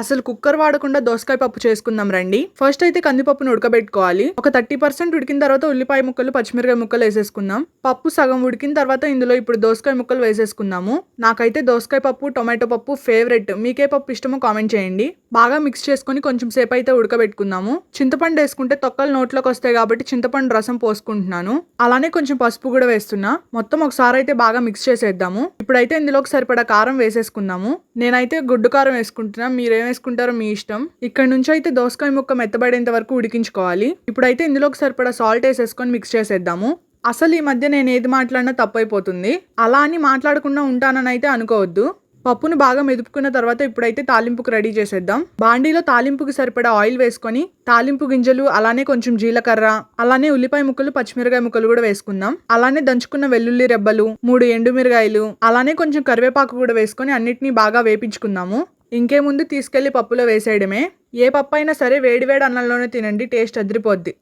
అసలు కుక్కర్ వాడకుండా దోసకాయ పప్పు చేసుకుందాం రండి. ఫస్ట్ అయితే కందిపప్పును ఉడకబెట్టుకోవాలి. ఒక థర్టీ పర్సెంట్ ఉడికిన తర్వాత ఉల్లిపాయ ముక్కలు పచ్చిమిరకాయ ముక్కలు వేసేసుకుందాం. పప్పు సగం ఉడికిన తర్వాత ఇందులో ఇప్పుడు దోసకాయ ముక్కలు వేసేసుకుందాము. నాకైతే దోసకాయ పప్పు టొమాటో పప్పు ఫేవరెట్. మీకే పప్పు ఇష్టమో కామెంట్ చేయండి. బాగా మిక్స్ చేసుకొని కొంచెం సేపు అయితే ఉడకబెట్టుకుందాము. చింతపండు వేసుకుంటే తొక్కలు నోట్లోకి వస్తాయి కాబట్టి చింతపండు రసం పోసుకుంటున్నాను. అలానే కొంచెం పసుపు కూడా వేస్తున్నా. మొత్తం ఒకసారి అయితే బాగా మిక్స్ చేసేద్దాము. ఇప్పుడైతే ఇందులోకి సరిపడా కారం వేసేసుకుందాము. నేనైతే గుడ్డు కారం వేసుకుంటున్నా. మీరేం వేసుకుంటారో మీ ఇష్టం. ఇక్కడ నుంచి అయితే దోసకాయ ముక్క మెత్తబడేంత వరకు ఉడికించుకోవాలి. ఇప్పుడైతే ఇందులోకి సరిపడా సాల్ట్ వేసేసుకొని మిక్స్ చేసేద్దాము. అసలు ఈ మధ్య నేను ఏది మాట్లాడినా తప్పైపోతుంది. అలా అని మాట్లాడకుండా ఉంటానని అయితే అనుకోవద్దు. పప్పును బాగా మెదుపుకున్న తర్వాత ఇప్పుడైతే తాలింపుకు రెడీ చేసేద్దాం. బాండీలో తాలింపుకి సరిపడా ఆయిల్ వేసుకొని తాలింపు గింజలు అలానే కొంచెం జీలకర్ర అలానే ఉల్లిపాయ ముక్కలు పచ్చిమిరకాయ ముక్కలు కూడా వేసుకుందాం. అలానే దంచుకున్న వెల్లుల్లి రెబ్బలు మూడు ఎండుమిరగాయలు అలానే కొంచెం కరివేపాకు కూడా వేసుకొని అన్నిటినీ బాగా వేపించుకుందాము. ఇంకేముందు తీసుకెళ్ళి పప్పులో వేసేయడమే. ఏ పప్పు అయినా సరే వేడివేడి అన్నంలోనే తినండి టేస్ట్ అదిరిపోద్ది.